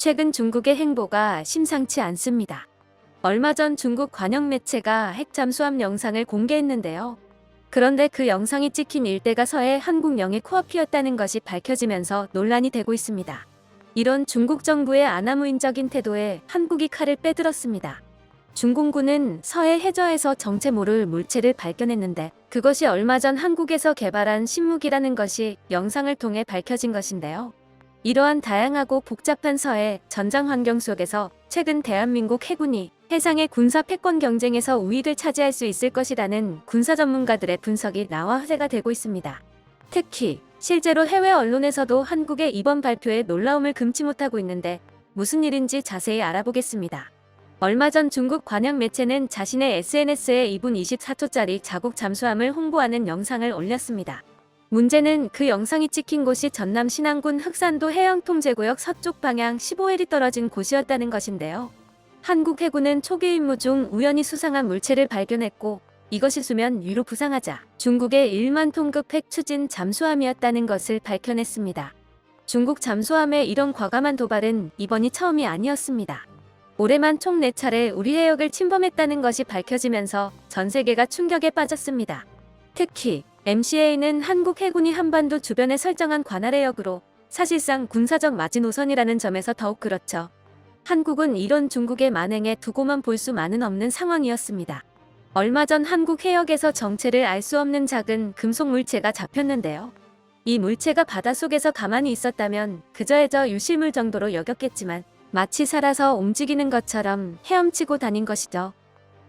최근 중국의 행보가 심상치 않습니다. 얼마 전 중국 관영 매체가 핵 잠수함 영상을 공개했는데요. 그런데 그 영상이 찍힌 일대가 서해 한국령의 코앞이었다는 것이 밝혀지면서 논란이 되고 있습니다. 이런 중국 정부의 아나무인적인 태도에 한국이 칼을 빼들었습니다. 중공군은 서해 해저에서 정체 모를 물체를 발견했는데 그것이 얼마 전 한국에서 개발한 신무기라는 것이 영상을 통해 밝혀진 것인데요. 이러한 다양하고 복잡한 서해 전장 환경 속에서 최근 대한민국 해군이 해상의 군사 패권 경쟁에서 우위를 차지할 수 있을 것이라는 군사 전문가들의 분석이 나와 화제가 되고 있습니다. 특히 실제로 해외 언론에서도 한국의 이번 발표에 놀라움을 금치 못하고 있는데 무슨 일인지 자세히 알아보겠습니다. 얼마 전 중국 관영 매체는 자신의 SNS에 2분 24초짜리 자국 잠수함을 홍보하는 영상을 올렸습니다. 문제는 그 영상이 찍힌 곳이 전남 신안군 흑산도 해양통제구역 서쪽 방향 15회리 떨어진 곳이었다는 것인데요. 한국 해군은 초기 임무 중 우연히 수상한 물체를 발견했고 이것이 수면 위로 부상하자 중국의 1만 톤급 핵 추진 잠수함이었다는 것을 밝혀냈습니다. 중국 잠수함의 이런 과감한 도발은 이번이 처음이 아니었습니다. 올해만 총 4차례 우리 해역을 침범했다는 것이 밝혀지면서 전 세계가 충격에 빠졌습니다. 특히 MCA는 한국 해군이 한반도 주변에 설정한 관할 해역으로 사실상 군사적 마지노선이라는 점에서 더욱 그렇죠. 한국은 이런 중국의 만행에 두고만 볼 수만은 없는 상황이었습니다. 얼마 전 한국 해역에서 정체를 알 수 없는 작은 금속 물체가 잡혔는데요. 이 물체가 바닷속에서 가만히 있었다면 그저 해저 유실물 정도로 여겼겠지만 마치 살아서 움직이는 것처럼 헤엄치고 다닌 것이죠.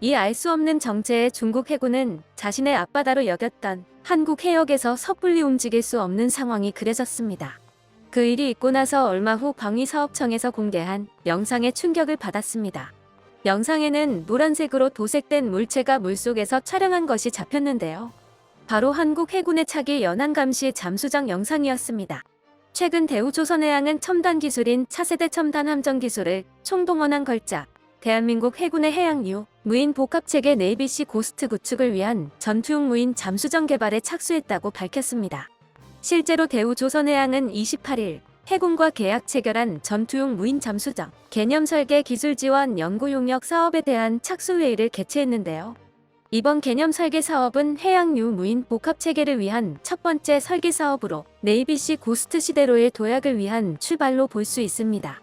이 알 수 없는 정체의 중국 해군은 자신의 앞바다로 여겼던 한국 해역에서 섣불리 움직일 수 없는 상황이 그려졌습니다. 그 일이 있고 나서 얼마 후 광위사업청에서 공개한 영상에 충격을 받았습니다. 영상에는 노란색으로 도색된 물체가 물속에서 촬영한 것이 잡혔는데요. 바로 한국 해군의 차기 연안 감시 잠수정 영상이었습니다. 최근 대우조선해양은 첨단 기술인 차세대 첨단 함정 기술을 총동원한 걸작 대한민국 해군의 해양유 무인 복합체계 네이비시 고스트 구축을 위한 전투용 무인 잠수정 개발에 착수했다고 밝혔습니다. 실제로 대우조선해양은 28일 해군과 계약 체결한 전투용 무인 잠수정 개념 설계 기술 지원 연구 용역 사업에 대한 착수 회의를 개최했는데요. 이번 개념 설계 사업은 해양유 무인 복합 체계를 위한 첫 번째 설계 사업으로 네이비시 고스트 시대로의 도약을 위한 출발로 볼 수 있습니다.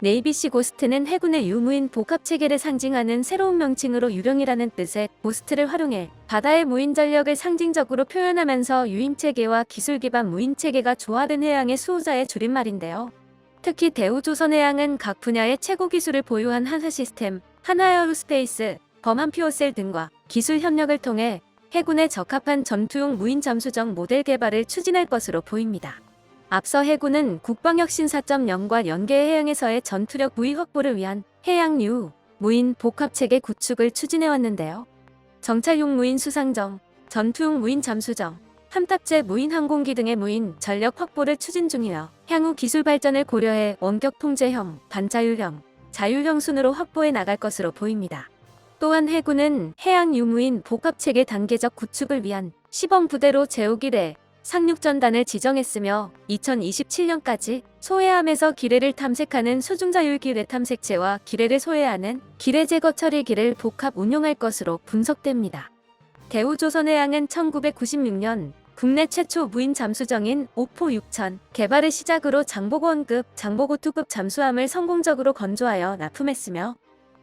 네이비시 고스트는 해군의 유무인 복합 체계를 상징하는 새로운 명칭으로 유령이라는 뜻의 고스트를 활용해 바다의 무인 전력을 상징적으로 표현하면서 유인 체계와 기술 기반 무인 체계가 조화된 해양의 수호자의 줄임말인데요. 특히 대우조선해양은 각 분야의 최고 기술을 보유한 한사 시스템, 하나에어로스페이스, 범한피오셀 등과 기술 협력을 통해 해군에 적합한 전투용 무인 잠수정 모델 개발을 추진할 것으로 보입니다. 앞서 해군은 국방혁신 4.0과 연계 해양에서의 전투력 부위 확보를 위한 해양유 무인 복합체계 구축을 추진해 왔는데요. 정찰용 무인 수상정, 전투용 무인 잠수정, 함탑재 무인 항공기 등의 무인 전력 확보를 추진 중이며 향후 기술 발전을 고려해 원격 통제형, 반자율형, 자율형 순으로 확보해 나갈 것으로 보입니다. 또한 해군은 해양 유무인 복합체계 단계적 구축을 위한 시범 부대로 제5기뢰 상륙전단을 지정했으며 2027년까지 소해함에서 기뢰를 탐색하는 수중자율 기뢰 탐색체와 기뢰를 소해하는 기뢰 제거 처리 기를 복합 운용할 것으로 분석됩니다. 대우조선해양은 1996년 국내 최초 무인 잠수정인 오포 6000 개발을 시작으로 장보고 원급, 장보고 2급 잠수함을 성공적으로 건조하여 납품했으며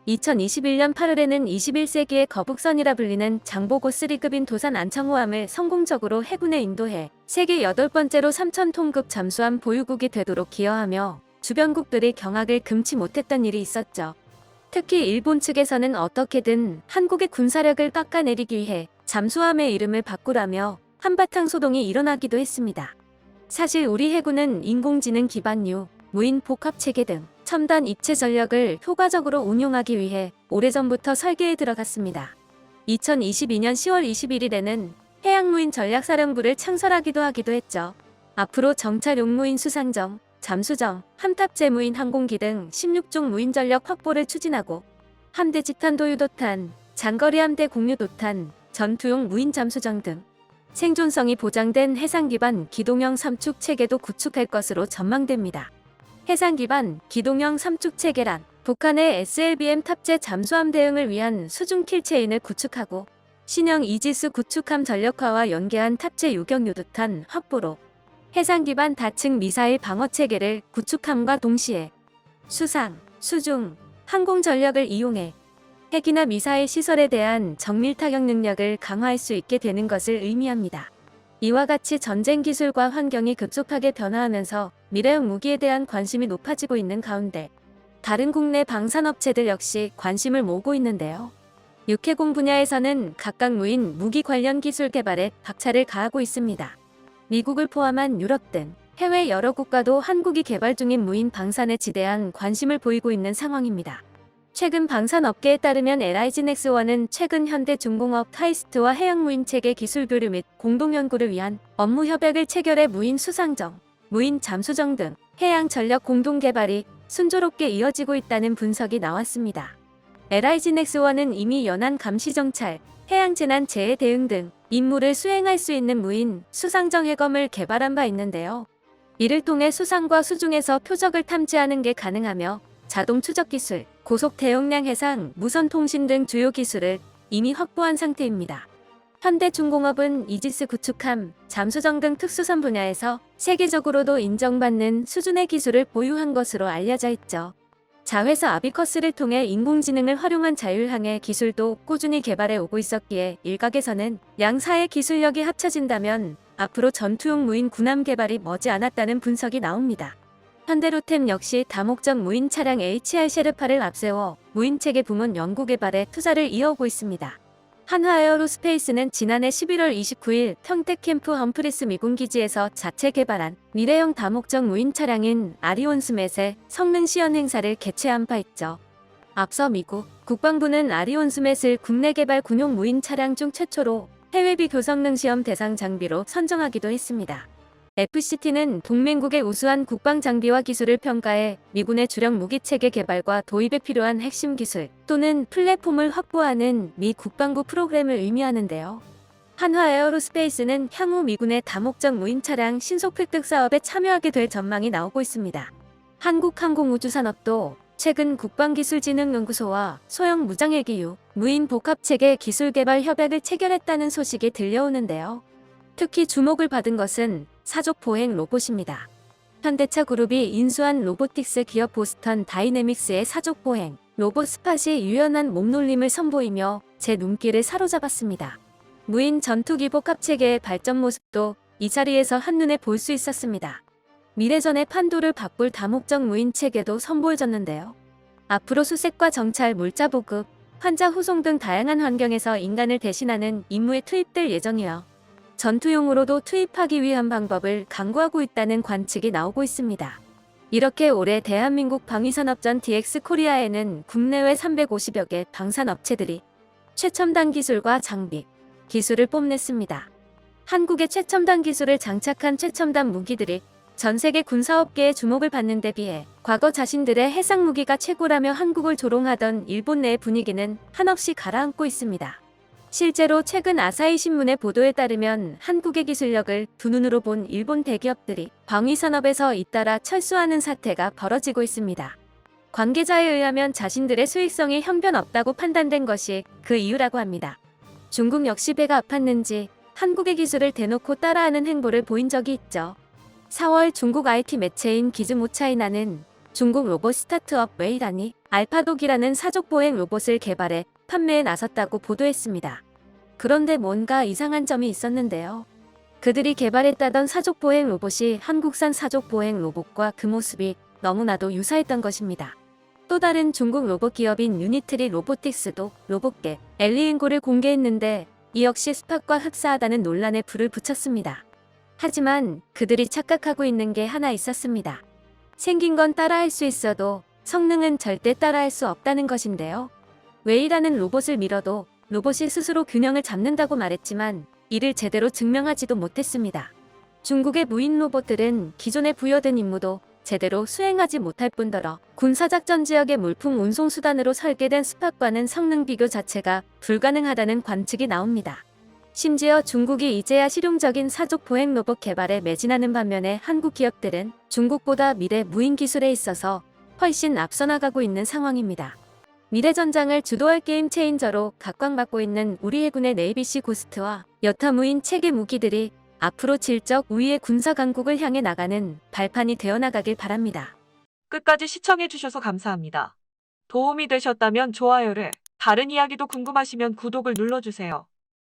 2021년 8월에는 21세기의 거북선이라 불리는 장보고 3급인 도산 안창호함을 성공적으로 해군에 인도해 세계 8번째로 3,000톤급 잠수함 보유국이 되도록 기여하며 주변국들이 경악을 금치 못했던 일이 있었죠. 특히 일본 측에서는 어떻게든 한국의 군사력을 깎아내리기 위해 잠수함의 이름을 바꾸라며 한바탕 소동이 일어나기도 했습니다. 사실 우리 해군은 인공지능 기반 유, 무인 복합 체계 등 첨단 입체 전력을 효과적으로 운용하기 위해 오래전부터 설계에 들어갔습니다. 2022년 10월 21일에는 해양무인 전략사령부를 창설하기도 하기도 했죠. 앞으로 정찰 용 무인 수상정, 잠수정, 함탑재 무인 항공기 등 16종 무인 전력 확보를 추진하고 함대 집탄 도유도탄, 장거리 함대 공유도탄, 전투용 무인 잠수정 등 생존성이 보장된 해상 기반 기동형 삼축 체계도 구축할 것으로 전망됩니다. 해상 기반 기동형 삼축 체 계란 북한의 SLBM 탑재 잠수함 대응을 위한 수중 킬체인을 구축하고 신형 이지스 구축함 전력화와 연계한 탑재 유격 유도탄 확보로 해상 기반 다층 미사일 방어 체계를 구축함과 동시에 수상, 수중, 항공 전력을 이용해 핵이나 미사일 시설에 대한 정밀 타격 능력을 강화할 수 있게 되는 것을 의미합니다. 이와 같이 전쟁 기술과 환경이 급속하게 변화하면서 미래형 무기에 대한 관심이 높아지고 있는 가운데 다른 국내 방산업체들 역시 관심을 모으고 있는데요. 육해공 분야에서는 각각 무인 무기 관련 기술 개발에 박차를 가하고 있습니다. 미국을 포함한 유럽 등 해외 여러 국가도 한국이 개발 중인 무인 방산에 지대한 관심을 보이고 있는 상황입니다. 최근 방산 업계에 따르면 LIG넥스원은 최근 현대중공업 카이스트와 해양무인 체계 기술 교류 및 공동 연구를 위한 업무 협약을 체결해 무인 수상정, 무인 잠수정 등 해양 전력 공동 개발이 순조롭게 이어지고 있다는 분석이 나왔습니다. LIG넥스원은 이미 연안 감시 정찰, 해양 재난 재해 대응 등 임무를 수행할 수 있는 무인 수상정 해검을 개발한 바 있는데요. 이를 통해 수상과 수중에서 표적을 탐지하는 게 가능하며 자동 추적 기술, 고속 대용량 해상, 무선 통신 등 주요 기술을 이미 확보한 상태입니다. 현대중공업은 이지스 구축함, 잠수정 등 특수선 분야에서 세계적으로도 인정받는 수준의 기술을 보유한 것으로 알려져 있죠. 자회사 아비커스를 통해 인공지능을 활용한 자율항해 기술도 꾸준히 개발해 오고 있었기에 일각에서는 양사의 기술력이 합쳐진다면 앞으로 전투용 무인 군함 개발이 머지않았다는 분석이 나옵니다. 현대로템 역시 다목적 무인 차량 HR 셰르파를 앞세워 무인 체계 부문 연구 개발에 투자를 이어오고 있습니다. 한화에어로스페이스는 지난해 11월 29일 평택 캠프 험프리스 미군 기지에서 자체 개발한 미래형 다목적 무인 차량인 아리온 스맷의 성능 시연 행사를 개최한 바 있죠. 앞서 미국 국방부는 아리온 스맷을 국내 개발 군용 무인 차량 중 최초로 해외비 교성능 시험 대상 장비로 선정하기도 했습니다. FCT는 동맹국의 우수한 국방 장비와 기술을 평가해 미군의 주력 무기 체계 개발과 도입에 필요한 핵심 기술 또는 플랫폼을 확보하는 미 국방부 프로그램을 의미하는데요. 한화 에어로스페이스는 향후 미군의 다목적 무인 차량 신속 획득 사업에 참여하게 될 전망이 나오고 있습니다. 한국항공우주산업도 최근 국방기술진흥연구소와 소형 무장헬기유, 무인 복합체계 기술 개발 협약을 체결했다는 소식이 들려오는데요. 특히 주목을 받은 것은 사족 보행 로봇입니다. 현대차 그룹이 인수한 로보틱스 기업 보스턴 다이내믹스의 사족 보행 로봇 스팟이 유연한 몸놀림을 선보이며 제 눈길을 사로잡았습니다. 무인 전투기 복 합체계의 발전 모습도 이 자리에서 한눈에 볼 수 있었습니다. 미래전의 판도를 바꿀 다목적 무인 체계도 선보여졌는데요. 앞으로 수색과 정찰, 물자 보급, 환자 후송 등 다양한 환경에서 인간을 대신하는 임무에 투입될 예정이며 전투용으로도 투입하기 위한 방법을 강구하고 있다는 관측이 나오고 있습니다. 이렇게 올해 대한민국 방위산업전 DX 코리아에는 국내외 350여 개 방산업체들이 최첨단 기술과 장비, 기술을 뽐냈습니다. 한국의 최첨단 기술을 장착한 최첨단 무기들이 전 세계 군사업계의 주목을 받는 데 비해 과거 자신들의 해상 무기가 최고라며 한국을 조롱하던 일본 내 분위기는 한없이 가라앉고 있습니다. 실제로 최근 아사히 신문의 보도에 따르면 한국의 기술력을 두 눈으로 본 일본 대기업들이 방위 산업에서 잇따라 철수하는 사태가 벌어지고 있습니다. 관계자에 의하면 자신들의 수익성이 형편없다고 판단된 것이 그 이유라고 합니다. 중국 역시 배가 아팠는지 한국의 기술을 대놓고 따라하는 행보를 보인 적이 있죠. 4월 중국 IT 매체인 기즈모차이나는 중국 로봇 스타트업 웨이란이 알파독이라는 사족 보행 로봇을 개발해 판매에 나섰다고 보도했습니다. 그런데 뭔가 이상한 점이 있었는데요. 그들이 개발했다던 사족 보행 로봇이 한국산 사족 보행 로봇과 그 모습이 너무나도 유사했던 것입니다. 또 다른 중국 로봇 기업인 유니트리 로보틱스도 로봇계 엘리인고를 공개했는데 이 역시 스팟과 흡사하다는 논란에 불을 붙였습니다. 하지만 그들이 착각하고 있는 게 하나 있었습니다. 생긴 건 따라할 수 있어도 성능은 절대 따라할 수 없다는 것인데요. 웨이라는 로봇을 밀어도 로봇이 스스로 균형을 잡는다고 말했지만 이를 제대로 증명하지도 못했습니다. 중국의 무인 로봇들은 기존에 부여된 임무도 제대로 수행하지 못할 뿐더러 군사작전 지역의 물품 운송 수단으로 설계된 스팟과는 성능 비교 자체가 불가능하다는 관측이 나옵니다. 심지어 중국이 이제야 실용적인 사족 보행 로봇 개발에 매진하는 반면에 한국 기업들은 중국보다 미래 무인 기술에 있어서 훨씬 앞서 나가고 있는 상황입니다. 미래 전장을 주도할 게임 체인저로 각광받고 있는 우리 해군의 네이비시 고스트와 여타 무인 체계 무기들이 앞으로 질적 우위의 군사 강국을 향해 나가는 발판이 되어 나가길 바랍니다. 끝까지 시청해주셔서 감사합니다. 도움이 되셨다면 좋아요를, 다른 이야기도 궁금하시면 구독을 눌러주세요.